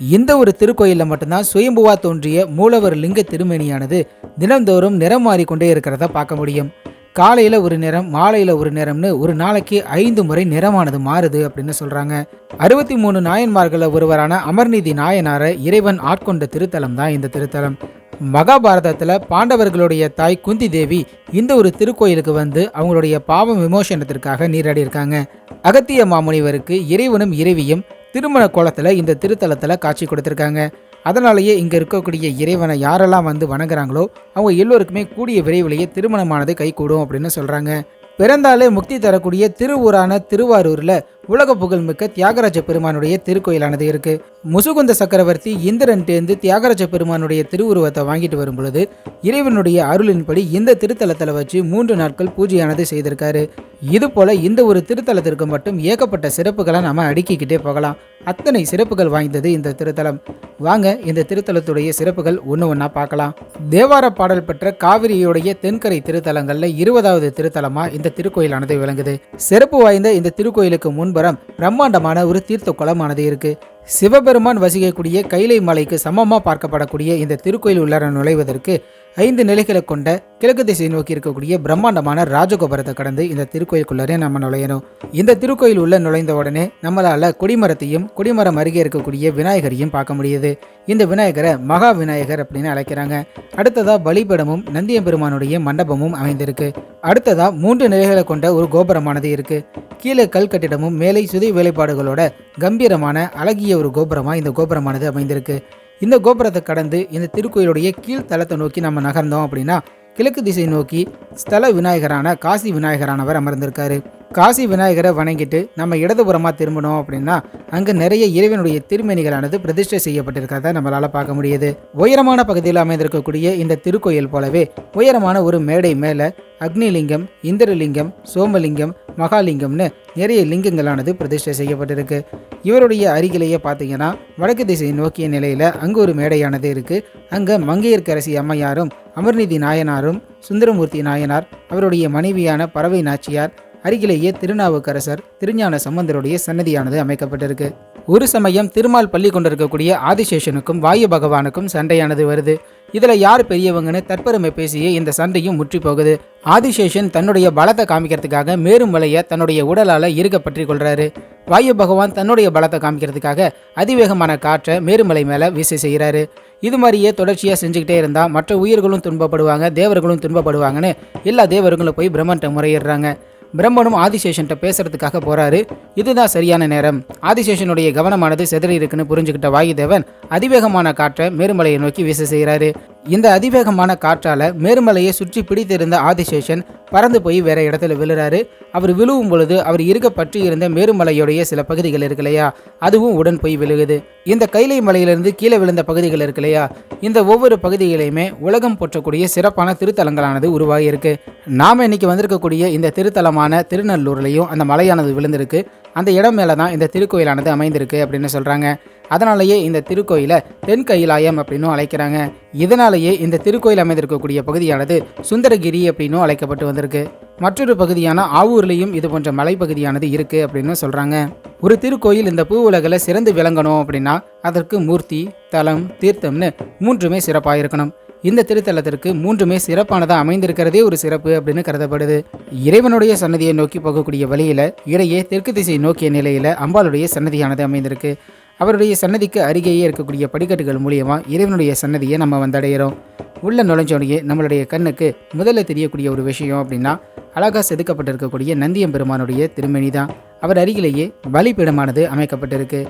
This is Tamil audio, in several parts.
இந்த ஒரு திருக்கோயிலில் மட்டும்தான் சுயம்புவா தோன்றிய மூலவர் லிங்க திருமேனியானது தினந்தோறும் நிறம் மாறிக்கொண்டே இருக்கிறத பார்க்க முடியும். காலையில் ஒரு நிறம் மாலையில் ஒரு நிறம்னு ஒரு நாளைக்கு ஐந்து முறை நிறமானது மாறுது அப்படின்னு சொல்கிறாங்க அறுபத்தி மூணு நாயன்மார்களில் ஒருவரான அமர்நீதி நாயனாரை இறைவன் ஆட்கொண்ட திருத்தலம் தான் இந்த திருத்தலம். மகாபாரதத்தில் பாண்டவர்களுடைய தாய் குந்தி தேவி இந்த ஒரு திருக்கோயிலுக்கு வந்து அவங்களுடைய பாவம் விமோசனத்திற்காக நீராடி இருக்காங்க அகத்திய மாமுனிவருக்கு இறைவனும் இறைவியும் திருமண கோலத்தில் இந்த திருத்தலத்தில் காட்சி கொடுத்துருக்காங்க. அதனாலேயே இங்கே இருக்கக்கூடிய இறைவனை யாரெல்லாம் வந்து வணங்குறாங்களோ அவங்க எல்லோருக்குமே கூடிய விரைவிலேயே திருமணமானது கைகூடும் அப்படின்னு சொல்கிறாங்க பிறந்தாலே முக்தி தரக்கூடிய திருவூரான திருவாரூரில் உலக புகழ்மிக்க தியாகராஜ பெருமானுடைய திருக்கோயிலானது இருக்கு. முசுகுந்த சக்கரவர்த்தி இந்திரன்ட்டேந்து தியாகராஜ பெருமானுடைய திருவுருவத்தை வாங்கிட்டு வரும் பொழுது இறைவனுடைய அருளின்படி இந்த திருத்தலத்தில் வச்சு மூன்று நாட்கள் பூஜையானது செய்திருக்காரு. இது போல இந்த ஒரு திருத்தலத்திற்கு மட்டும் ஏகப்பட்ட சிறப்புகளை நம்ம அடுக்கிக்கிட்டே போகலாம். அத்தனை சிறப்புகள் வாய்ந்தது இந்த திருத்தலம். வாங்க இந்த திருத்தலத்துடைய சிறப்புகள் ஒன்று ஒன்றா பார்க்கலாம். தேவார பாடல் பெற்ற காவிரியுடைய தென்கரை திருத்தலங்களில் இருபதாவது திருத்தலமாக இந்த திருக்கோயிலானது விளங்குது. சிறப்பு வாய்ந்த இந்த திருக்கோயிலுக்கு முன்பு முன்புறம் பிரம்மாண்டமான ஒரு தீர்த்த குளமானது இருக்கு. சிவபெருமான் வசிக்கக்கூடிய கைலை மலைக்கு சமமாக பார்க்கப்படக்கூடிய இந்த திருக்கோயில் உள்ளார நுழைவதற்கு ஐந்து நிலைகளை கொண்ட கிழக்கு திசை நோக்கி இருக்கக்கூடிய பிரம்மாண்டமான ராஜகோபுரத்தை கடந்து இந்த திருக்கோயிலுக்குள்ளே நம்ம நுழையணும். இந்த திருக்கோயில் உள்ள நுழைந்த உடனே நம்மளால கொடிமரத்தையும் கொடிமரம் அருகே இருக்கக்கூடிய விநாயகரையும் பார்க்க முடியுது. இந்த விநாயகரை மகா விநாயகர் அப்படின்னு அழைக்கிறாங்க. அடுத்ததா பலிபீடமும் நந்தியம்பெருமானுடைய மண்டபமும் அமைந்திருக்கு. அடுத்ததா மூன்று நிலைகளை கொண்ட ஒரு கோபுரமானது இருக்கு. கீழே கல் கட்டிடமும் மேலே சுதை வேலைப்பாடுகளோட கம்பீரமான அழகிய ஒரு கோபுரமாக இந்த கோபுரமானது அமைந்திருக்கு. இந்த கோபுரத்தை கடந்து இந்த திருக்கோயிலுடைய கீழ்த்தலத்தை நோக்கி நம்ம நகர்ந்தோம் அப்படின்னா கிழக்கு திசை நோக்கி ஸ்தல விநாயகரான காசி விநாயகரானவர் அமர்ந்திருக்காரு. காசி விநாயகரை வணங்கிட்டு நம்ம இடதுபுறமாக திரும்பணும் அப்படின்னா அங்கே நிறைய இறைவனுடைய திருமணிகளானது பிரதிஷ்டை செய்யப்பட்டிருக்கிறத நம்மளால் பார்க்க முடியுது. உயரமான பகுதியில் அமைந்திருக்கக்கூடிய இந்த திருக்கோயில் போலவே உயரமான ஒரு மேடை மேலே அக்னிலிங்கம் இந்திரலிங்கம் சோமலிங்கம் மகாலிங்கம்னு நிறைய லிங்கங்களானது பிரதிஷ்டை செய்யப்பட்டிருக்கு. இவருடைய அருகிலேயே பார்த்தீங்கன்னா வடக்கு திசை நோக்கிய நிலையில் அங்கே ஒரு மேடையானது இருக்குது அங்கே மங்கையர்க்கரசி அம்மையாரும் அமர்நீதி நாயனாரும் சுந்தரமூர்த்தி நாயனார் அவருடைய மனைவியான பறவை நாச்சியார் அருகிலேயே திருநாவுக்கரசர் திருஞான சம்பந்தருடைய சன்னதியானது அமைக்கப்பட்டிருக்கு. ஒரு சமயம் திருமால் பள்ளி கொண்டிருக்கக்கூடிய ஆதிசேஷனுக்கும் வாயு பகவானுக்கும் சண்டையானது வருது. இதுல யார் பெரியவங்கன்னு தற்பெருமை பேசியே இந்த சண்டையும் முற்றி போகுது. ஆதிசேஷன் தன்னுடைய பலத்தை காமிக்கிறதுக்காக மேரும் மலையை தன்னுடைய உடலால இருக்க பற்றி கொள்றாரு. வாயு பகவான் தன்னுடைய பலத்தை காமிக்கிறதுக்காக அதிவேகமான காற்றை மேருமலை மேல வீசி செய்கிறாரு. இது மாதிரியே தொடர்ச்சியாக செஞ்சுக்கிட்டே இருந்தால் மற்ற உயிர்களும் துன்பப்படுவாங்க தேவர்களும் துன்பப்படுவாங்கன்னு எல்லா தேவர்களும் போய் பிரம்மன்ட்ட முறையிடுறாங்க. பிரம்மனும் ஆதிசேஷன்ட்ட பேசுறதுக்காக போறாரு. இதுதான் சரியான நேரம். ஆதிசேஷனுடைய கவனமானது சிதறி இருக்குன்னு புரிஞ்சுக்கிட்ட வாயுதேவன் அதிவேகமான காற்றை மேருமலையை நோக்கி வீச செய்கிறாரு இந்த அதிவேகமான காற்றால மேருமலையை சுற்றி பிடித்திருந்த ஆதிசேஷன் பறந்து போய் வேற இடத்துல விழுறாரு. அவர் விழுவும் பொழுது அவர் இருக்க பற்றி இருந்த மேருமலையுடைய சில பகுதிகள் இருக்கு இல்லையா அதுவும் உடன் போய் விழுகுது. இந்த கைலை மலையிலிருந்து கீழே விழுந்த பகுதிகள் இருக்கு இல்லையா இந்த ஒவ்வொரு பகுதிகளையுமே உலகம் போற்றக்கூடிய சிறப்பான திருத்தலங்களானது உருவாகி இருக்கு நாம இன்னைக்கு வந்திருக்கக்கூடிய இந்த திருத்தலமான திருநல்லூர்லையும் அந்த மலையானது விழுந்திருக்கு. அந்த இடம் மேலே தான் இந்த திருக்கோயிலானது அமைந்திருக்கு அப்படின்னு சொல்கிறாங்க அதனாலேயே இந்த திருக்கோயிலை தென் கைலாயம் அப்படின்னும் அழைக்கிறாங்க. இதனாலேயே இந்த திருக்கோயில் அமைந்திருக்கக்கூடிய பகுதியானது சுந்தரகிரி அப்படின்னும் அழைக்கப்பட்டு வந்திருக்கு. மற்றொரு பகுதியான ஆவூர்லேயும் இது போன்ற மலைப்பகுதியானது இருக்குது அப்படின்னு சொல்கிறாங்க ஒரு திருக்கோயில் இந்த பூ உலகில் சிறந்து விளங்கணும் அப்படின்னா அதற்கு மூர்த்தி தலம் தீர்த்தம்னு மூன்றுமே சிறப்பாக இருக்கணும் இந்த திருத்தலத்திற்கு மூன்றுமே சிறப்பானதாக அமைந்திருக்கிறதே ஒரு சிறப்பு அப்படின்னு கருதப்படுது. இறைவனுடைய சன்னதியை நோக்கி போகக்கூடிய வழியில் இடையே தெற்கு திசை நோக்கிய நிலையில் அம்பாளுடைய சன்னதியானது அமைந்திருக்கு. அவருடைய சன்னதிக்கு அருகேயே இருக்கக்கூடிய படிக்கட்டுகள் மூலியமாக இறைவனுடைய சன்னதியை நம்ம வந்தடைகிறோம் உள்ள நுழைஞ்சோடையே நம்மளுடைய கண்ணுக்கு முதல்ல தெரியக்கூடிய ஒரு விஷயம் அப்படின்னா அழகா செதுக்கப்பட்டிருக்கக்கூடிய நந்தியம் பெருமானுடைய திருமணி தான் அவர் அருகிலேயே பலிபீடமானது அமைக்கப்பட்டிருக்கு.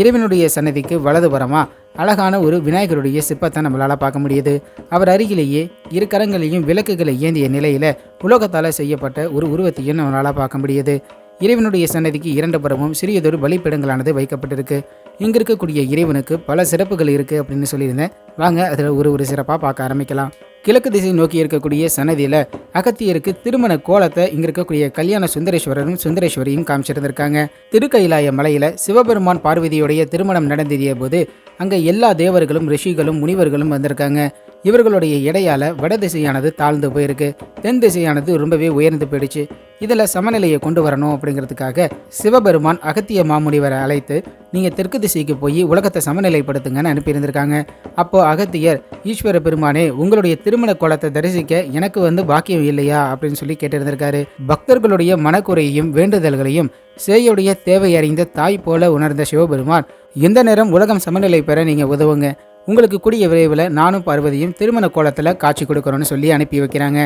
இறைவனுடைய சன்னதிக்கு வலதுபுறமா அழகான ஒரு விநாயகருடைய சிற்பத்தை நம்மளால் பார்க்க முடியுது. அவர் அருகிலேயே இரு கரங்களையும் விளக்குகளை ஏந்திய நிலையில் உலோகத்தால் செய்யப்பட்ட ஒரு உருவத்தையும் நம்மளால் பார்க்க முடியுது. இறைவனுடைய சன்னதிக்கு இரண்டு புறமும் சிறியதொரு பலிப்பிடங்களானது வைக்கப்பட்டிருக்கு. இங்கே இருக்கக்கூடிய இறைவனுக்கு பல சிறப்புகள் இருக்குது அப்படின்னு சொல்லியிருந்தேன். வாங்க அதில் ஒரு ஒரு சிறப்பாக பார்க்க ஆரம்பிக்கலாம். கிழக்கு திசை நோக்கி இருக்கக்கூடிய சன்னதியில் அகத்தியருக்கு திருமண கோலத்தை இங்கே இருக்கக்கூடிய கல்யாண சுந்தரேஸ்வரரும் சுந்தரேஸ்வரியும் காமிச்சிருந்திருக்காங்க. திருக்கைலாய மலையில் சிவபெருமான் பார்வதியுடைய திருமணம் நடந்தேறிய போது அங்கே எல்லா தேவர்களும் ரிஷிகளும் முனிவர்களும் வந்திருக்காங்க. இவர்களுடைய இடையால வட திசையானது தாழ்ந்து போயிருக்கு. தென் திசையானது ரொம்பவே உயர்ந்து போயிடுச்சு. இதில் சமநிலையை கொண்டு வரணும் அப்படிங்கிறதுக்காக சிவபெருமான் அகத்திய மாமுனிவரை அழைத்து நீங்கள் தெற்கு திசைக்கு போய் உலகத்தை சமநிலைப்படுத்துங்கன்னு அனுப்பியிருந்திருக்காங்க. அப்போ அகத்தியர் ஈஸ்வர பெருமானே உங்களுடைய திருமண கோலத்தை தரிசிக்க எனக்கு வந்து பாக்கியம் இல்லையா? அப்படின்னு சொல்லி கேட்டிருந்திருக்காரு. பக்தர்களுடைய மனக்குறையையும் வேண்டுதல்களையும் சேயுடைய தேவை அறிந்த தாய் போல உணர்ந்த சிவபெருமான் எந்த நேரம் உலகம் சமநிலை பெற நீங்கள் உதவுங்க? உங்களுக்கு கூடிய விரைவில் நானும் பார்வதியும் திருமண கோலத்தில் காட்சி கொடுக்குறோன்னு சொல்லி அனுப்பி வைக்கிறாங்க.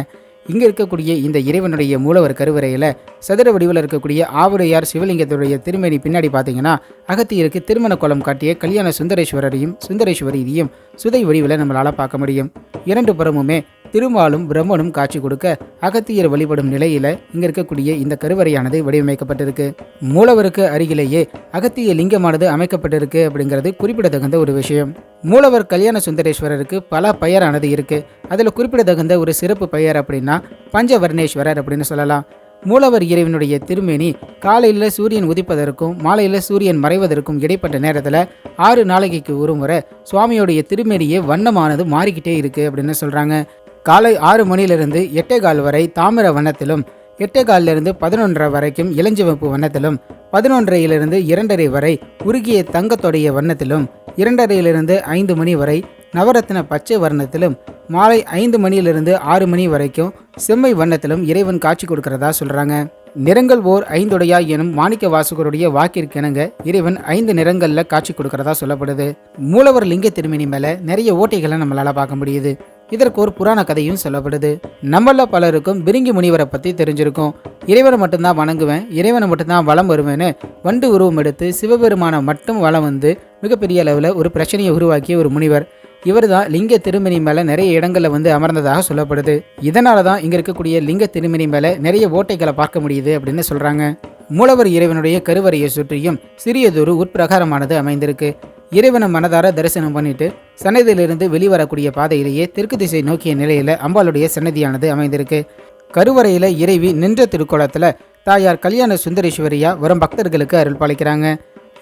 இங்கே இருக்கக்கூடிய இந்த இறைவனுடைய மூலவர் கருவறையில் சதுர வடிவில் இருக்கக்கூடிய ஆவுடையார் சிவலிங்கத்துடைய திருமணி பின்னாடி பார்த்தீங்கன்னா அகத்தியருக்கு திருமண கோலம் காட்டிய கல்யாண சுந்தரேஸ்வரரையும் சுந்தரேஸ்வரியையும் சுதை வடிவில் நம்மளால் பார்க்க முடியும். இரண்டு புறமுமே திருமாலும் பிரம்மனும் காட்சி கொடுக்க அகத்தியர் வழிபடும் நிலையில இங்க இருக்கக்கூடிய இந்த கருவறையானது வடிவமைக்கப்பட்டிருக்கு. மூலவருக்கு அருகிலேயே அகத்திய லிங்கமானது அமைக்கப்பட்டிருக்கு அப்படிங்கிறது குறிப்பிடத்தகுந்த ஒரு விஷயம். மூலவர் கல்யாண சுந்தரேஸ்வரருக்கு பல பெயரானது இருக்கு. அதில் குறிப்பிடத்தகுந்த ஒரு சிறப்பு பெயர் அப்படின்னா பஞ்சவர்ணேஸ்வரர் அப்படின்னு சொல்லலாம். மூலவர் இறைவனுடைய திருமேனி காலையில் சூரியன் உதிப்பதற்கும் மாலையில் சூரியன் மறைவதற்கும் இடைப்பட்ட நேரத்தில் ஆறு நாளைக்கு ஒரு முறை சுவாமியோடைய திருமேனியே வண்ணமானது மாறிக்கிட்டே இருக்கு அப்படின்னு சொல்கிறாங்க காலை ஆறு மணியிலிருந்து எட்டேகால் வரை தாமிர வண்ணத்திலும் எட்டேகாலிலிருந்து பதினொன்றரை வரைக்கும் இளஞ்சிவப்பு வண்ணத்திலும் பதினொன்றையிலிருந்து இரண்டரை வரை உருகிய தங்கத்தொடைய வண்ணத்திலும் இரண்டரையிலிருந்து ஐந்து மணி வரை நவரத்ன பச்சை வர்ணத்திலும் மாலை ஐந்து மணியிலிருந்து ஆறு மணி வரைக்கும் செம்மை வண்ணத்திலும் இறைவன் காட்சி கொடுக்கிறதா சொல்கிறாங்க நிறங்கள் ஓர் ஐந்துடையா எனும் மாணிக்க வாசகருடைய வாக்கிற்கிணங்க இறைவன் ஐந்து நிறங்களில் காட்சி கொடுக்கறதா சொல்லப்படுது. மூலவர் லிங்க திருமணி மேலே நிறைய ஓட்டைகளை நம்மளால் பார்க்க முடியுது. இதற்கு ஒரு புராண கதையும் சொல்லப்படுது. நம்மள பலருக்கும் பிரிங்கி முனிவரை பற்றி தெரிஞ்சிருக்கும். இறைவனை மட்டும்தான் வணங்குவேன் இறைவனை மட்டும்தான் வலம் வருவேன்னு வண்டு உருவம் எடுத்து சிவபெருமானை மட்டும் வலம் வந்து மிகப்பெரிய அளவில் ஒரு பிரச்சனையை உருவாக்கிய ஒரு முனிவர். இவர் தான் லிங்க திருமணி மேலே நிறைய இடங்களில் வந்து அமர்ந்ததாக சொல்லப்படுது. இதனால தான் இங்கே இருக்கக்கூடிய லிங்க திருமணி மேலே நிறைய ஓட்டைகளை பார்க்க முடியுது அப்படின்னு சொல்கிறாங்க மூலவர் இறைவனுடைய கருவறையை சுற்றியும் சிறியதொரு உட்பிரகாரமானது அமைந்திருக்கு. இறைவனை மனதார தரிசனம் பண்ணிட்டு சன்னதியிலிருந்து வெளிவரக்கூடிய பாதையிலேயே தெற்கு திசை நோக்கிய நிலையில் அம்பாளுடைய சன்னதியானது அமைந்திருக்கு. கருவறையில் இறைவி நின்ற திருக்கோலத்துல தாயார் கல்யாண சுந்தரேஸ்வரியா வரும் பக்தர்களுக்கு அருள் பாலிக்கிறாங்க.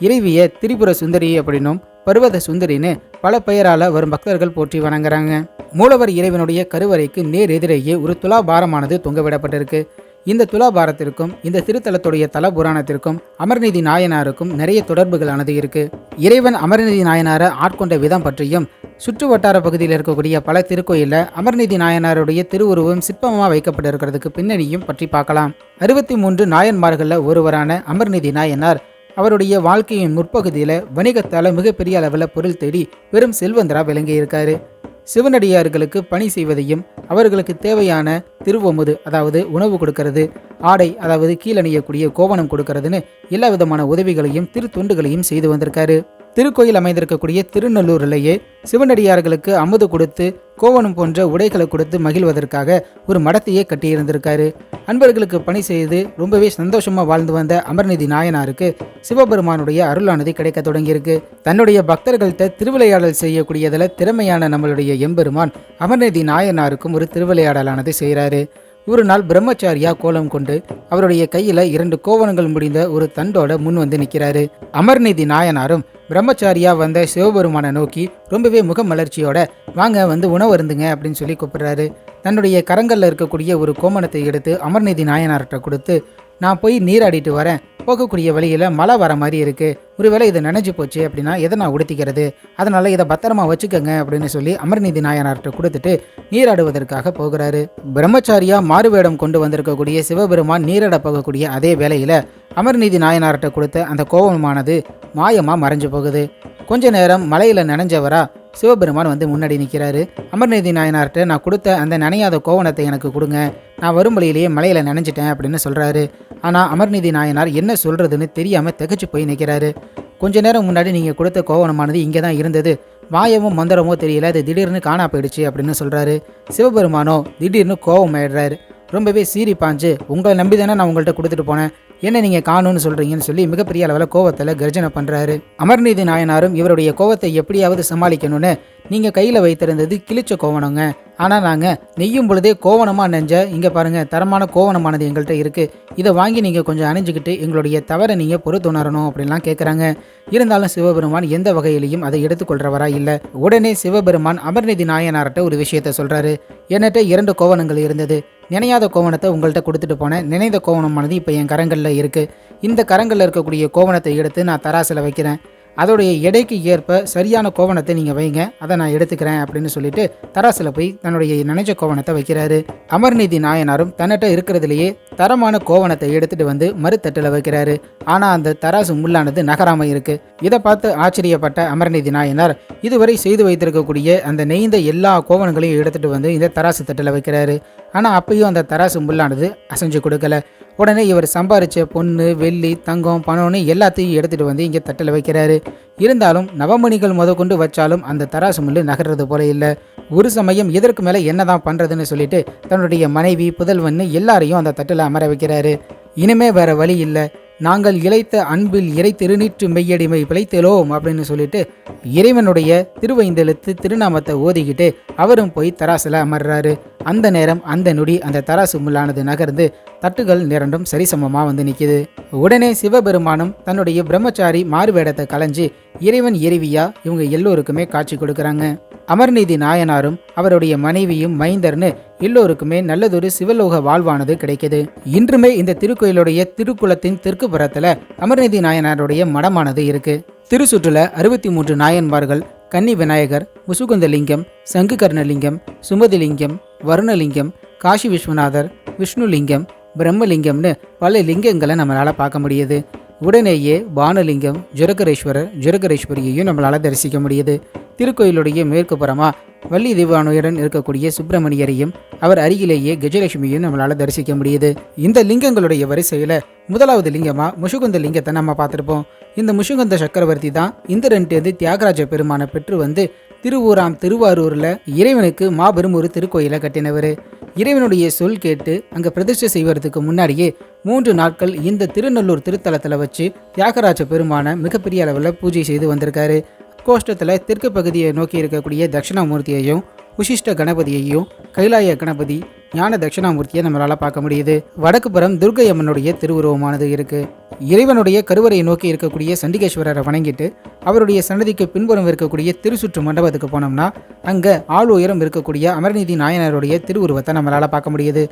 இறைவிய திரிபுர சுந்தரி அப்படின்னும் பருவத சுந்தரின்னு பல பெயரால வரும் பக்தர்கள் போற்றி வணங்குறாங்க. மூலவர் இறைவனுடைய கருவறைக்கு நேர் எதிரேயே ஒரு துலாபாரமானது தொங்கவிடப்பட்டிருக்கு இந்த துலாபாரத்திற்கும் இந்த திருத்தலத்துடைய தல புராணத்திற்கும் அமர்நீதி நாயனாருக்கும் நிறைய தொடர்புகளானது இருக்கு. இறைவன் அமர்நீதி நாயனாரை ஆட்கொண்ட விதம் பற்றியும் சுற்று வட்டார பகுதியில் இருக்கக்கூடிய பல திருக்கோயிலில் அமர்நீதி நாயனாருடைய திருவுருவம் சிற்பமாக வைக்கப்பட்டிருக்கிறதுக்கு பின்னணியும் பற்றி பார்க்கலாம். அறுபத்தி மூன்று நாயன்மார்களில் ஒருவரான அமர்நீதி நாயனார் அவருடைய வாழ்க்கையின் முற்பகுதியில் வணிகத்தால் மிகப்பெரிய அளவில் பொருள் தேடி பெரும் செல்வந்தரா விளங்கியிருக்காரு. சிவனடியார்களுக்கு பணி செய்வதையும் அவர்களுக்கு தேவையான திருவமுது அதாவது உணவு கொடுக்கறது ஆடை அதாவது கீழணியக்கூடிய கோவணம் கொடுக்கறதுன்னு எல்லா விதமான உதவிகளையும் திருத்தொண்டுகளையும் செய்து வந்திருக்காரு. திருக்கோயில் அமைந்திருக்கக்கூடிய திருநல்லூரிலேயே சிவனடியார்களுக்கு அமுது கொடுத்து கோவணம் போன்ற உடைகளை கொடுத்து மகிழ்வதற்காக ஒரு மடத்தையே கட்டியிருந்திருக்காரு. அன்பர்களுக்கு பணி செய்து ரொம்பவே சந்தோஷமா வாழ்ந்து வந்த அமர்நிதி நாயனாருக்கு சிவபெருமானுடைய அருளானது கிடைக்க தொடங்கியிருக்கு. தன்னுடைய பக்தர்கள்ட்ட திருவிளையாடல் செய்யக்கூடியதில் திறமையான நம்மளுடைய எம்பெருமான் அமர்நிதி நாயனாருக்கும் ஒரு திருவிளையாடலானது செய்கிறாரு ஒரு நாள் பிரம்மச்சாரியா கோலம் கொண்டு அவருடைய கையில இரண்டு கோவணங்கள் முடிந்த ஒரு தண்டோட முன் வந்து நிற்கிறாரு அமர்நீதி நாயனாரும் பிரம்மச்சாரியா வந்த சிவபெருமானை நோக்கி ரொம்பவே முகமலர்ச்சியோட வாங்க வந்து உணவு இருந்துங்க அப்படின்னு சொல்லி கூப்பிடுறாரு. தன்னுடைய கரங்களில் இருக்கக்கூடிய ஒரு கோமணத்தை எடுத்து அமர்நீதி நாயனார்கிட்ட கொடுத்து நான் போய் நீராடிட்டு வரேன். போகக்கூடிய வழியில் மழை வர மாதிரி இருக்கு. ஒருவேளை இது நனைஞ்சு போச்சு அப்படின்னா எதை நான் உடுத்திக்கிறது? அதனால இதை பத்திரமா வச்சுக்கோங்க அப்படின்னு சொல்லி அமர்நீதி நாயனார்கிட்ட கொடுத்துட்டு நீராடுவதற்காக போகிறாரு. பிரம்மச்சாரியா மாறுவேடம் கொண்டு வந்திருக்கக்கூடிய சிவபெருமான் நீராட போகக்கூடிய அதே வேளையில அமர்நீதி நாயனார்கிட்ட கொடுத்த அந்த கோபமானது மாயமா மறைஞ்சு போகுது. கொஞ்ச நேரம் மலையில நனைஞ்சவரா சிவபெருமான் வந்து முன்னாடி நிற்கிறாரு அமர்நீதி நாயனார்கிட்ட நான் கொடுத்த அந்த நனையாத கோவணத்தை எனக்கு கொடுங்க. நான் வரும் வழியிலேயே மலையில் நனைஞ்சிட்டேன் அப்படின்னு சொல்கிறாரு ஆனால் அமர்நீதி நாயனார் என்ன சொல்கிறதுன்னு தெரியாமல் திகச்சு போய் நிற்கிறாரு கொஞ்ச நேரம் முன்னாடி நீங்கள் கொடுத்த கோவணமானது இங்கே தான் இருந்தது. வாயமும் மந்திரமோ தெரியல அது திடீர்னு காணா போயிடுச்சு அப்படின்னு சொல்கிறாரு சிவபெருமானோ திடீர்னு கோவம் ஆயிடுறாரு. ரொம்பவே சீரி பாஞ்சு உங்களை நம்பி தானே நான் உங்கள்கிட்ட கொடுத்துட்டு போனேன். என்ன நீங்கள் காணும்னு சொல்கிறீங்கன்னு சொல்லி மிகப்பெரிய அளவில் கோவத்தில் கர்ஜனை பண்ணுறாரு அமர்நீதி நாயனாரும் இவருடைய கோவத்தை எப்படியாவது சமாளிக்கணும்னு நீங்கள் கையில் வைத்திருந்தது கிழிச்ச கோவணங்க. ஆனால் நாங்கள் நெய்யும் பொழுதே கோவணமாக நெஞ்ச இங்கே பாருங்கள் தரமான கோவணமானது எங்கள்கிட்ட இருக்குது இதை வாங்கி நீங்கள் கொஞ்சம் அணிஞ்சுக்கிட்டு எங்களுடைய தவறை நீங்கள் பொறுத்துணரணும் அப்படின்லாம் கேட்குறாங்க இருந்தாலும் சிவபெருமான் எந்த வகையிலையும் அதை எடுத்துக்கொள்றவரா இல்லை. உடனே சிவபெருமான் அமர்நிதி நாயனார்கிட்ட ஒரு விஷயத்த சொல்கிறாரு என்னட்ட இரண்டு கோவணங்கள் இருந்தது. நினையாத கோவணத்தை உங்கள்கிட்ட கொடுத்துட்டு போனேன். நினைந்த கோவணமானது இப்போ என் கரங்களில் இருக்குது இந்த கரங்களில் இருக்கக்கூடிய கோவணத்தை எடுத்து நான் தராசில் வைக்கிறேன். அதோடைய எடைக்கு ஏற்ப சரியான கோவணத்தை நீங்கள் வைங்க. அதை நான் எடுத்துக்கிறேன் அப்படின்னு சொல்லிட்டு தராசில் போய் தன்னுடைய நினைச்ச கோவணத்தை வைக்கிறாரு. அமர்நீதி நாயனாரும் தன்னிட்ட இருக்கிறதுலையே தரமான கோவணத்தை எடுத்துட்டு வந்து மறுத்தட்டில் வைக்கிறாரு. ஆனால் அந்த தராசு முள்ளானது நகராம இருக்கு. இதை பார்த்து ஆச்சரியப்பட்ட அமர்நீதி நாயனார் இதுவரை செய்து வைத்திருக்கக்கூடிய அந்த நெய்ந்த எல்லா கோவணங்களையும் எடுத்துட்டு வந்து இந்த தராசு தட்டில் வைக்கிறாரு. ஆனால் அப்பயும் அந்த தராசு முள்ளானது அசைஞ்சு கொடுக்கல. உடனே இவர் சம்பாரித்த பொண்ணு வெள்ளி தங்கம் பணம்னு எல்லாத்தையும் எடுத்துகிட்டு வந்து இங்கே தட்டில் வைக்கிறாரு. இருந்தாலும் நவமணிகள் முதற்கொண்டு வச்சாலும் அந்த தராசு முள்ளு நகர்றது போல இல்லை. ஒரு சமயம் இதற்கு மேலே என்னதான் பண்ணுறதுன்னு சொல்லிட்டு தன்னுடைய மனைவி புதல்வன் எல்லாரையும் அந்த தட்டில் அமர வைக்கிறாரு. இனிமே வேற வழி இல்லை. நாங்கள் இழைத்த அன்பில் இறை திருநீற்று மெய்யடிமை பிழைத்தலோம் அப்படின்னு சொல்லிட்டு இறைவனுடைய திருவைந்தெழுத்து திருநாமத்தை ஓதிக்கிட்டு அவரும் போய் தராசில் அமர்றாரு. அந்த நேரம் அந்த நொடி அந்த தராசு முள்ளானது நகர்ந்து தட்டுகள் நிரண்டும் சரிசமமாக வந்து நிற்கிது உடனே சிவபெருமானும் தன்னுடைய பிரம்மச்சாரி மாறுவேடத்தை களைஞ்சு இறைவன் இறைவியா இவங்க எல்லோருக்குமே காட்சி கொடுக்குறாங்க. அமர்நீதி நாயனாரும் அவருடைய மனைவியும் மைந்தர்னு எல்லோருக்குமே நல்லதொரு சிவலோக வாழ்வானது கிடைக்குது. இன்றுமே இந்த திருக்கோயிலுடைய திருக்குளத்தின் தெற்கு புறத்துல அமர்நீதி நாயனாருடைய மடமானது இருக்கு. திருச்சுற்றுல அறுபத்தி மூன்று நாயன்மார்கள் கன்னி விநாயகர் முசுகுந்தலிங்கம் சங்குகர்ணலிங்கம் சுமதிலிங்கம் வருணலிங்கம் காசி விஸ்வநாதர் விஷ்ணுலிங்கம் பிரம்மலிங்கம்னு பல லிங்கங்களை நம்மளால் பார்க்க முடியுது. உடனேயே பானலிங்கம் ஜுரகரேஸ்வரர் ஜுரகரேஸ்வரியையும் நம்மளால் தரிசிக்க முடியுது. திருக்கோயிலுடைய மேற்கு புறமாக வள்ளி தெய்வானுடன் இருக்கக்கூடிய சுப்பிரமணியரையும் அவர் அருகிலேயே கஜலட்சுமியும் நம்மளால் தரிசிக்க முடியுது. இந்த லிங்கங்களுடைய வரிசையில் முதலாவது லிங்கமாக முஷுகுந்த லிங்கத்தை நம்ம பார்த்துருப்போம். இந்த முஷுகுந்த சக்கரவர்த்தி தான் இந்திரன்ட்டு தியாகராஜ பெருமானை பெற்று வந்து திருவூராம் திருவாரூரில் இறைவனுக்கு மாபெரும் ஒரு திருக்கோயிலை கட்டினவர். இறைவனுடைய சொல் கேட்டு அங்கே பிரதிஷ்டை செய்வதற்கு முன்னாடியே மூன்று நாட்கள் இந்த திருநல்லூர் திருத்தலத்தில் வச்சு தியாகராஜ பெருமானை மிகப்பெரிய அளவில் பூஜை செய்து வந்திருக்காரு. கோஷ்டத்தில் தெற்கு பகுதியை நோக்கி இருக்கக்கூடிய தட்சிணாமூர்த்தியையும் உசிஷ்ட கணபதியையும் கைலாய கணபதி ஞான தட்சிணாமூர்த்தியை நம்மளால் பார்க்க முடியுது. வடக்கு புறம் துர்க்கை அம்மனுடைய திருவுருவமானது இருக்கு. இறைவனுடைய கருவறையை நோக்கி இருக்கக்கூடிய சண்டிகேஸ்வரரை வணங்கிட்டு அவருடைய சன்னதிக்கு பின்புறம் இருக்கக்கூடிய திருச்சுற்று மண்டபத்துக்கு போனோம்னா அங்கே ஆள் உயரம் இருக்கக்கூடிய அமர்நீதி நாயனருடைய திருவுருவத்தை நம்மளால் பார்க்க முடியுது.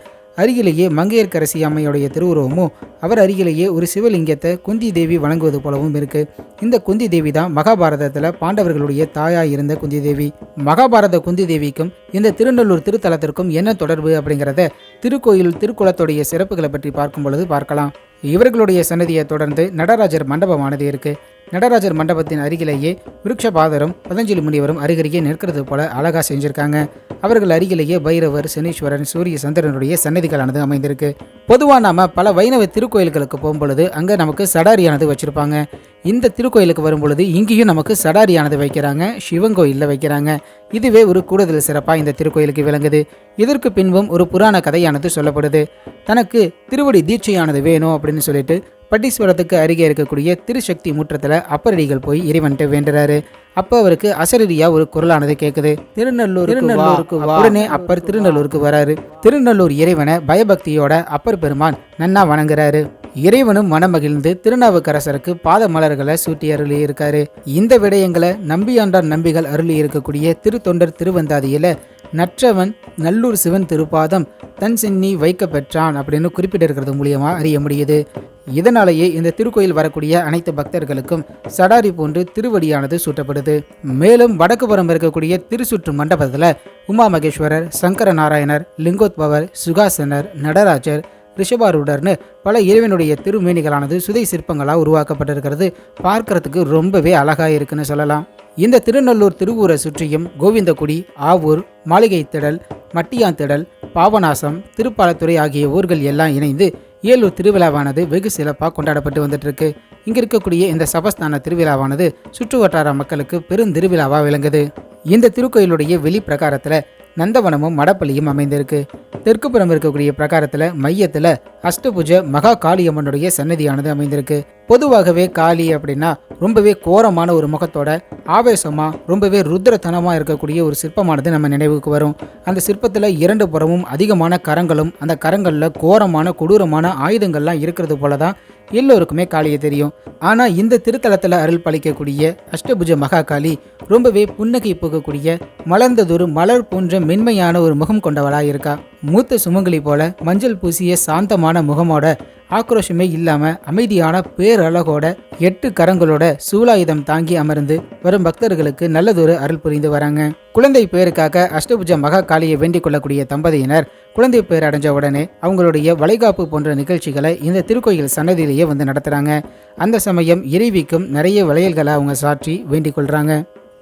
அருகிலேயே மங்கையர்க்கரசி அம்மையுடைய திருவுருவமும் அவர் அருகிலேயே ஒரு சிவலிங்கத்தை குந்தி தேவி வணங்குவது போலவும் இருக்கு. இந்த குந்தி தேவி தான் மகாபாரதத்தில் பாண்டவர்களுடைய தாயாய் இருந்த குந்தி தேவி. மகாபாரத குந்தி தேவிக்கும் இந்த திருநெல்லூர் திருத்தலத்திற்கும் என்ன தொடர்பு அப்படிங்கிறத திருக்கோயில் திருக்குளத்துடைய சிறப்புகளை பற்றி பார்க்கும் பொழுது பார்க்கலாம். இவர்களுடைய சன்னதியை தொடர்ந்து நடராஜர் மண்டபமானது இருக்குது நடராஜர் மண்டபத்தின் அருகிலேயே விருட்சபாதரும் பதஞ்சலி முனிவரும் அருகருகே நிற்கிறது போல அழகா செஞ்சிருக்காங்க. அவர்கள் அருகிலேயே பைரவர் சனீஸ்வரன் சூரிய சந்திரனுடைய சன்னதிகளானது அமைந்திருக்கு. பொதுவாக நாம பல வைணவ திருக்கோயில்களுக்கு போகும்பொழுது அங்கே நமக்கு சடாரியானது வச்சிருப்பாங்க. இந்த திருக்கோயிலுக்கு வரும்பொழுது இங்கேயும் நமக்கு சடாரியானது வைக்கிறாங்க சிவன் கோயிலில் வைக்கிறாங்க. இதுவே ஒரு கூடுதல் சிறப்பாக இந்த திருக்கோயிலுக்கு விளங்குது. இதற்கு பின்பும் ஒரு புராண கதையானது சொல்லப்படுது. தனக்கு திருவடி தீட்சையானது வேணும் அப்படின்னு சொல்லிட்டு பட்டீஸ்வரத்துக்கு அருகே இருக்கக்கூடிய திருசக்தி முற்றத்தில் அப்பரடிகள் போய் இறைவன்ட்டு வேண்டுறாரு. அப்போ அவருக்கு அசரீரியா ஒரு குரலானது கேட்குது திருநெல்லூர் திருநெல்லூருக்கு உடனே அப்பர் திருநெல்லூருக்கு வராரு. திருநெல்லூர் இறைவனை பயபக்தியோட அப்பர் பெருமான் நன்னா வணங்குறாரு. இறைவனும் மனமகிழ்ந்து திருநாவுக்கரசருக்கு பாத மலர்களை சூட்டி அருளி இருக்காரு. இந்த விடயங்களை நம்பியாண்டார் நம்பிகள் அருளி இருக்கக்கூடிய திருத்தொண்டர் திருவந்தாதியில நற்றவன் நல்லூர் சிவன் திருப்பாதம் தன் சென்னி வைக்க பெற்றான் அப்படின்னு குறிப்பிட்டிருக்கிறது மூலியமா அறிய முடியுது. இதனாலேயே இந்த திருக்கோயில் வரக்கூடிய அனைத்து பக்தர்களுக்கும் சடாரி போன்று திருவடியானது சூட்டப்படுது. மேலும் வடக்கு புறம் இருக்கக்கூடிய திருச்சுற்று மண்டபத்தில் உமா மகேஸ்வரர் சங்கர நாராயணர் லிங்கோத்பவர் சுகாசனர் நடராஜர் ரிஷபாரூடர்னு பல இறைவனுடைய திருமேனிகளானது சுதை சிற்பங்களாக உருவாக்கப்பட்டிருக்கிறது. பார்க்கறதுக்கு ரொம்பவே அழகா இருக்குன்னு சொல்லலாம். இந்த திருநல்லூர் திருவூரை சுற்றியும் கோவிந்தகுடி ஆவூர் மாளிகை திடல் மட்டியாந்திடல் பாவநாசம் திருப்பாலத்துறை ஆகிய ஊர்கள் எல்லாம் இணைந்து ஏலூர் திருவிழாவானது வெகு சிறப்பாக கொண்டாடப்பட்டு வந்துட்டு இருக்கு இங்க இருக்கக்கூடிய இந்த சபஸ்தான திருவிழாவானது சுற்று வட்டார மக்களுக்கு பெரும் திருவிழாவாக விளங்குது. இந்த திருக்கோயிலுடைய வெளி பிரகாரத்தில் நந்தவனமும் மடப்பள்ளியும் அமைந்திருக்கு. தெற்கு புறம் இருக்கக்கூடிய பிரகாரத்துல மையத்துல அஷ்டபுஜ மகா காளியம்மனுடைய சன்னதியானது அமைந்திருக்கு. பொதுவாகவே காளி அப்படின்னா ரொம்பவே கோரமான ஒரு முகத்தோட ஆவேசமா ரொம்பவே ருத்ரத்தனமா இருக்கக்கூடிய ஒரு சிற்பமானது நம்ம நினைவுக்கு வரும். அந்த சிற்பத்துல இரண்டு புறமும் அதிகமான கரங்களும் அந்த கரங்கள்ல கோரமான கொடூரமான ஆயுதங்கள்லாம் இருக்கிறது போல தான் எல்லோருக்குமே காளியை தெரியும். ஆனா இந்த திருத்தலத்துல அருள் பழிக்கக்கூடிய அஷ்டபுஜ மகாகாளி ரொம்பவே புன்னகை போகக்கூடிய மலர்ந்ததொரு மலர் போன்ற மென்மையான ஒரு முகம் கொண்டவளா இருக்கா மூத்த சுமங்கலி போல மஞ்சள் பூசிய சாந்தமான முகமோட ஆக்ரோஷமே இல்லாம அமைதியான பேரழகோட எட்டு கரங்களோட சூலாயுதம் தாங்கி அமர்ந்து வரும் பக்தர்களுக்கு நல்லதொரு அருள் புரிந்து வராங்க. குழந்தை பேருக்காக அஷ்டபுஜ மகா காளியை வேண்டிக் கொள்ளக்கூடிய தம்பதியினர் குழந்தை பேர் அடைஞ்ச உடனே அவங்களுடைய வளைகாப்பு போன்ற நிகழ்ச்சிகளை இந்த திருக்கோயில் சன்னதியிலேயே வந்து நடத்துறாங்க. அந்த சமயம் இறைவிக்கும் நிறைய வளையல்களை அவங்க சாற்றி வேண்டிக் கொள்றாங்க.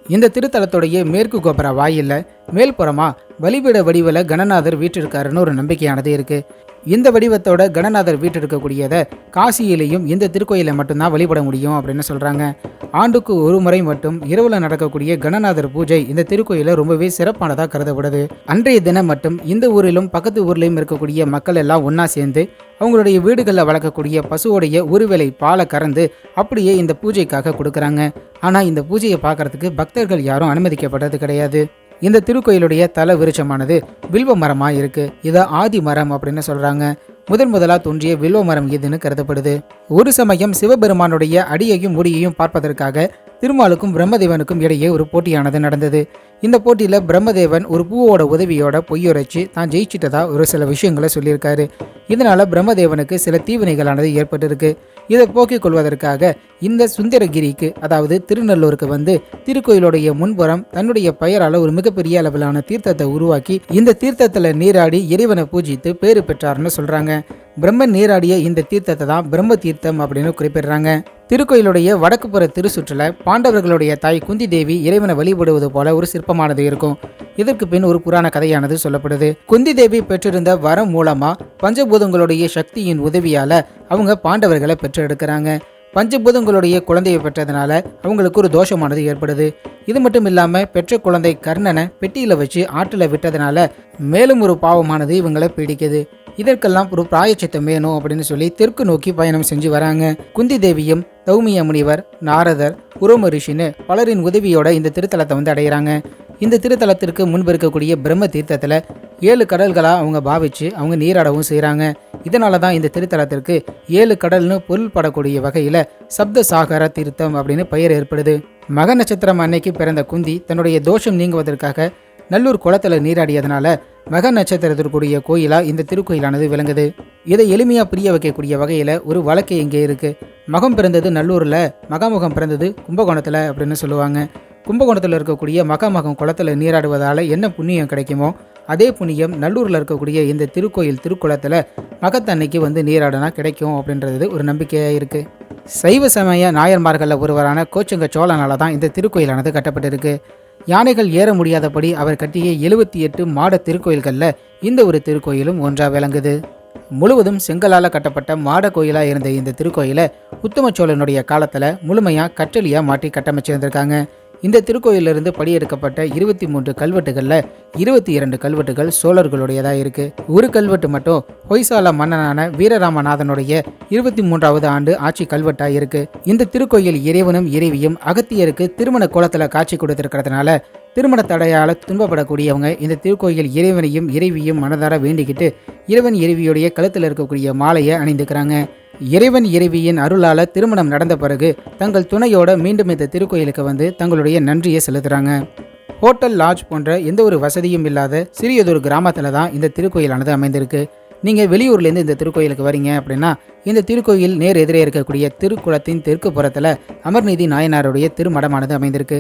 இந்த திருத்தலத்துடைய மேற்கு கோபுர வாயில்ல மேல்புறமா பலிபீட வடிவில் கணநாதர் வீற்றிருக்காருன்னு ஒரு நம்பிக்கையானது இருக்குது இந்த வடிவத்தோட கணநாதர் வீற்றிருக்கக்கூடியதை காசியிலையும் இந்த திருக்கோயிலை மட்டும்தான் வழிபட முடியும் அப்படின்னு சொல்றாங்க. ஆண்டுக்கு ஒரு முறை மட்டும் இரவுல நடக்கக்கூடிய கணநாதர் பூஜை இந்த திருக்கோயில ரொம்பவே சிறப்பானதாக கருதப்படுது. அன்றைய தினம் மட்டும் இந்த ஊரிலும் பக்கத்து ஊர்லையும் இருக்கக்கூடிய மக்கள் எல்லாம் ஒன்றா சேர்ந்து அவங்களுடைய வீடுகளில் வளர்க்கக்கூடிய பசுவோடைய ஒருவேளை பாலை கறந்து அப்படியே இந்த பூஜைக்காக கொடுக்குறாங்க. ஆனால் இந்த பூஜையை பார்க்கறதுக்கு பக்தர்கள் யாரும் அனுமதிக்கப்பட்டது கிடையாது. இந்த திருக்கோயிலுடைய தல விருட்சமானது வில்வ மரமா இருக்கு. இதை ஆதி மரம் அப்படின்னு சொல்றாங்க. முதன் முதலா தோன்றிய வில்வ மரம் எதுன்னு கருதப்படுது. ஒரு சமயம் சிவபெருமானுடைய அடியையும் முடியையும் பார்ப்பதற்காக திருமாலுக்கும் பிரம்மதேவனுக்கும் இடையே ஒரு போட்டியானது நடந்தது. இந்த போட்டியில் பிரம்மதேவன் ஒரு பூவோட உதவியோட பொய்யுரைச்சு தான் ஜெயிச்சிட்டதா ஒரு சில விஷயங்களை சொல்லியிருக்காரு. இதனால பிரம்மதேவனுக்கு சில தீவினைகளானது ஏற்பட்டிருக்கு. இதை போக்கிக் கொள்வதற்காக இந்த சுந்தரகிரிக்கு அதாவது திருநெல்லூருக்கு வந்து திருக்கோயிலுடைய முன்புறம் தன்னுடைய பெயரால் ஒரு மிகப்பெரிய அளவிலான தீர்த்தத்தை உருவாக்கி இந்த தீர்த்தத்தில் நீராடி இறைவனை பூஜித்து பேறு பெற்றார்னு சொல்றாங்க. பிரம்மன் நீராடிய இந்த தீர்த்தத்தை தான் பிரம்ம தீர்த்தம் அப்படின்னு குறிப்பிடுறாங்க. திருக்கோயிலுடைய வடக்குப்புற திருச்சுற்றில் பாண்டவர்களுடைய தாய் குந்தி தேவி இறைவனை வழிபடுவது போல ஒரு சிற்பமானது இருக்கும். இதற்கு பின் ஒரு புராண கதையானது சொல்லப்படுது. குந்தி தேவி பெற்றிருந்த வரம் மூலமா பஞ்சபூதங்களுடைய சக்தியின் உதவியால அவங்க பாண்டவர்களை பெற்றெடுக்கிறாங்க. பஞ்சபூதங்களுடைய குழந்தையை பெற்றதுனால அவங்களுக்கு ஒரு தோஷமானது ஏற்படுது. இது மட்டும் இல்லாம பெற்ற குழந்தை கர்ணனை பெட்டியில வச்சு ஆற்றுல விட்டதுனால மேலும் ஒரு பாவமானது இவங்களை பீடிக்குது. இதற்கெல்லாம் ஒரு பிராயச்சித்தம் வேணும் அப்படின்னு சொல்லி தெற்கு நோக்கி பயணம் செஞ்சு வராங்க. குந்தி தேவியும் தௌமிய முனிவர் நாரதர் உரோம ரிஷின்னு பலரின் உதவியோட இந்த திருத்தலத்தை வந்து அடையிறாங்க. இந்த திருத்தலத்திற்கு முன்பு இருக்கக்கூடிய பிரம்ம தீர்த்தத்தில் ஏழு கடல்களாக அவங்க பாவிச்சு அவங்க நீராடவும் செய்கிறாங்க இதனால தான் இந்த திருத்தலத்திற்கு ஏழு கடல்னு பொருள்படக்கூடிய வகையில் சப்த சாகர தீர்த்தம் அப்படின்னு பெயர் ஏற்படுது. மக நட்சத்திரம் அன்னைக்கு பிறந்த குந்தி தன்னுடைய தோஷம் நீங்குவதற்காக நல்லூர் குளத்தில் நீராடியதனால மக நட்சத்திரத்திற்குரிய கோயிலாக இந்த திருக்கோயிலானது விளங்குது. இதை எளிமையாக புரிய வைக்கக்கூடிய வகையில் ஒரு வழக்கு இங்கே இருக்குது மகம் பிறந்தது நல்லூரில் மகாமுகம் பிறந்தது கும்பகோணத்தில் அப்படின்னு சொல்லுவாங்க. கும்பகோணத்தில் இருக்கக்கூடிய மகாமகம் குளத்தில் நீராடுவதால் என்ன புண்ணியம் கிடைக்குமோ அதே புண்ணியம் நல்லூரில் இருக்கக்கூடிய இந்த திருக்கோயில் திருக்குளத்தில் மகத்தன்னைக்கு வந்து நீராடினா கிடைக்கும் அப்படின்றது ஒரு நம்பிக்கையாக இருக்குது சைவ சமய நாயன்மார்களில் ஒருவரான கோச்சங்க சோழனால தான் இந்த திருக்கோயிலானது கட்டப்பட்டிருக்கு. யானைகள் ஏற முடியாதபடி அவர் கட்டிய எழுபத்தி எட்டு மாட திருக்கோயில்களில் இந்த ஒரு திருக்கோயிலும் ஒன்றாக விளங்குது. முழுவதும் செங்கலால் கட்டப்பட்ட மாட கோயிலாக இருந்த இந்த திருக்கோயிலை உத்தம சோழனுடைய காலத்தில் முழுமையாக கற்றலியாக மாற்றி கட்டமைச்சிருந்திருக்காங்க. இந்த திருக்கோயிலிருந்து படியெடுக்கப்பட்ட இருபத்தி மூன்று கல்வெட்டுகளில் இருபத்தி இரண்டு கல்வெட்டுகள் சோழர்களுடையதாக இருக்கு. ஒரு கல்வெட்டு மட்டும் ஹொய்சால மன்னனான வீரராமநாதனுடைய இருபத்தி மூன்றாவது ஆண்டு ஆட்சி கல்வெட்டா இருக்கு. இந்த திருக்கோயில் இறைவனும் இறைவியும் அகத்தியருக்கு திருமண கோலத்தில் காட்சி கொடுத்திருக்கிறதுனால திருமண தடையால் துன்பப்படக்கூடியவங்க இந்த திருக்கோயில் இறைவனையும் இறைவியும் மனதார வேண்டிக்கிட்டு இறைவன் இறைவியுடைய கழுத்தில் இருக்கக்கூடிய மாலையை அணிந்துக்கிறாங்க. இறைவன் இறைவியின் அருளால திருமணம் நடந்த பிறகு தங்கள் துணையோட மீண்டும் இந்த திருக்கோயிலுக்கு வந்து தங்களுடைய நன்றியை செலுத்துறாங்க. ஹோட்டல் லாட்ஜ் போன்ற எந்த ஒரு வசதியும் இல்லாத சிறியதொரு கிராமத்தில் தான் இந்த திருக்கோயிலானது அமைந்திருக்கு. நீங்கள் வெளியூர்லேருந்து இந்த திருக்கோயிலுக்கு வரீங்க அப்படின்னா இந்த திருக்கோயில் நேர் எதிரே இருக்கக்கூடிய திருக்குளத்தின் தெற்கு புறத்தில் அமர்நீதி நாயனாருடைய திருமடமானது அமைந்திருக்கு.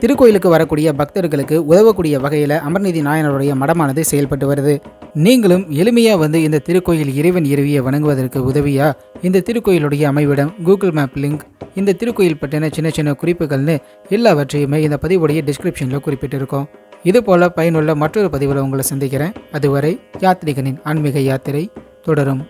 திருக்கோயிலுக்கு வரக்கூடிய பக்தர்களுக்கு உதவக்கூடிய வகையில் அமர்நீதி நாயனருடைய மடமானது செயல்பட்டு வருது. நீங்களும் எளிமையாக வந்து இந்த திருக்கோயில் இறைவன் இறைவியை வணங்குவதற்கு உதவியா இந்த திருக்கோயிலுடைய அமைவிடம் கூகுள் மேப் லிங்க் இந்த திருக்கோயில் பற்றின சின்ன சின்ன குறிப்புகள்னு எல்லாவற்றையுமே இந்த பதிவுடைய டிஸ்கிரிப்ஷனில் குறிப்பிட்டிருக்கோம். இதுபோல பயனுள்ள மற்றொரு பதிவில் உங்களை சந்திக்கிறேன். அதுவரை யாத்ரிகனின் ஆன்மீக யாத்திரை தொடரும்.